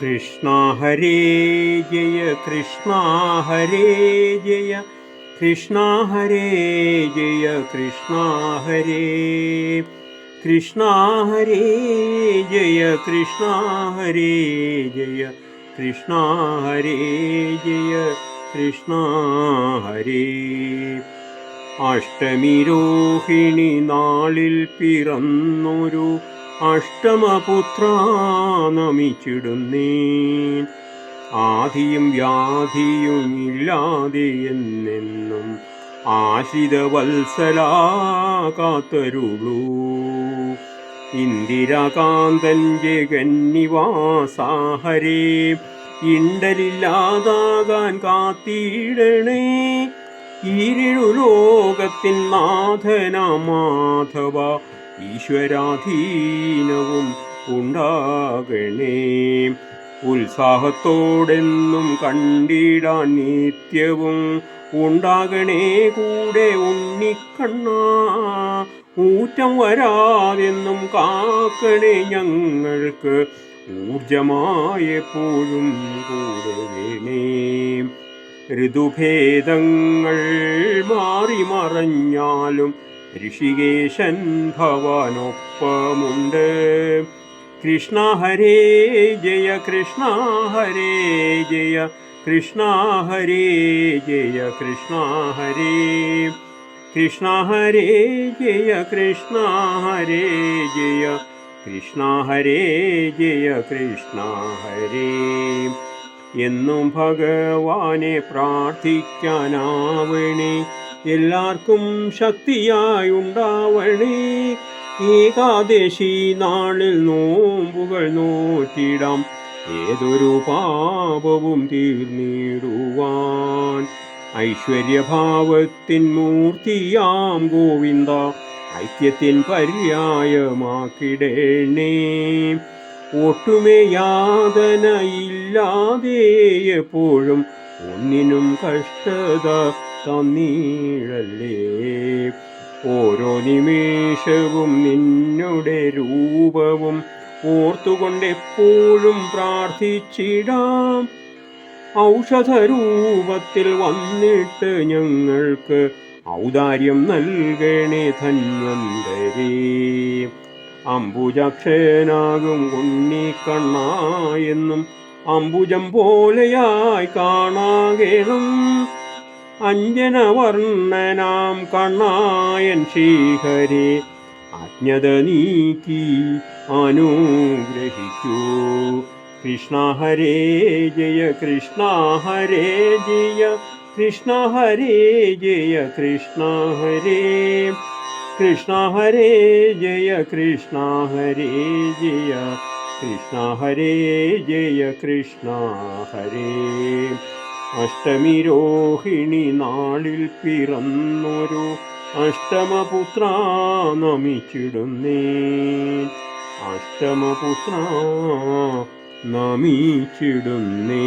കൃഷ്ണ ഹരേ ജയ കൃഷ്ണ ഹരേ ജയ കൃഷ്ണ ഹരേ ജയ കൃഷ്ണ ഹരേ കൃഷ്ണ ഹരേ ജയ കൃഷ്ണ ഹരേ ജയ കൃഷ്ണ ഹരേ ജയ കൃഷ്ണ ഹരേ അഷ്ടമിരോഹിണി നാളിൽ പിറന്നൊരു അഷ്ടമപുത്ര ആധിയും വ്യാധിയും ഇല്ലാതെ എന്നെന്നും ആശിത വത്സലാ കാത്തരുളൂ. ഇന്ദിരാകാന്തൻ ജഗന്നിവാസാഹരേ ഇണ്ടലില്ലാതാകാൻ കാത്തിടണേ. ഇരുളോകത്തിൻ നാഥന മാധവ ഈശ്വരാധീനവും ഉണ്ടാകണേ. ഉത്സാഹത്തോടെന്നും കണ്ടിടാൻ നിത്യവും ഉണ്ടാകണേ. കൂടെ ഉണ്ണിക്കണ്ണ ഊറ്റം വരാതെന്നും കാക്കണേ ഞങ്ങൾക്ക്. ഊർജമായെപ്പോഴും കൂടെ ഋതുഭേദങ്ങൾ മാറി മറഞ്ഞാലും ഋഷികേശൻ ഭവാനൊപ്പമുണ്ട്. കൃഷ്ണ ഹരേ ജയ കൃഷ്ണ ഹരേ ജയ കൃഷ്ണ ഹരേ ജയ കൃഷ്ണ ഹരേ. കൃഷ്ണ ഹരേ ജയ കൃഷ്ണ ഹരേ ജയ കൃഷ്ണ ഹരേ ജയ കൃഷ്ണ ഹരേ. എന്നും ഭഗവാനെ പ്രാർത്ഥിക്കാനാവണേ. എല്ലാവർക്കും ശക്തിയായി ഉണ്ടാവണേ. ഏകാദേശി നാളിൽ നോമ്പുകൾ നോറ്റിടാം. ഏതൊരു പാപവും തീർന്നിടുവാൻ. ഐശ്വര്യഭാവത്തിൻ മൂർത്തിയാം ഗോവിന്ദ. ഐക്യത്തിൻ പര്യായമാക്കിടേണേ. ഒട്ടുമേ യാതനയില്ലാതെ എപ്പോഴും ഒന്നിനും കഷ്ടത തന്നീഴല്ലേ ഓരോ നിമേഷവും നിന്നുടെ രൂപവും ഓർത്തുകൊണ്ടെപ്പോഴും പ്രാർത്ഥിച്ചിടാം. ഔഷധരൂപത്തിൽ വന്നിട്ട് ഞങ്ങൾക്ക് ഔദാര്യം നൽകണേ ധന്വന്തരേ. അംബുജക്ഷനാകും ഉണ്ണിക്കണ്ണായെന്നും അംബുജം പോലെയായി കാണാകേണം. അഞ്ജനവർണ്ണനാം കണ്ണായൻ ശ്രീഹരി അജ്ഞത നീക്കി അനുഗ്രഹിക്കൂ കൃഷ്ണ ഹരേ ജയ കൃഷ്ണ ഹരേ ജയ കൃഷ്ണ ഹരേ ജയ കൃഷ്ണ ഹരേ കൃഷ്ണ ഹരേ ജയ കൃഷ്ണ ഹരേ ജയ കൃഷ്ണ ഹരേ ജയ കൃഷ്ണ ഹരേ അഷ്ടമി രോഹിണി നാളിൽ പിറന്നൊരു അഷ്ടമപുത്ര നമിച്ചിടുന്നേ അഷ്ടമപുത്ര നമിച്ചിടുന്നേ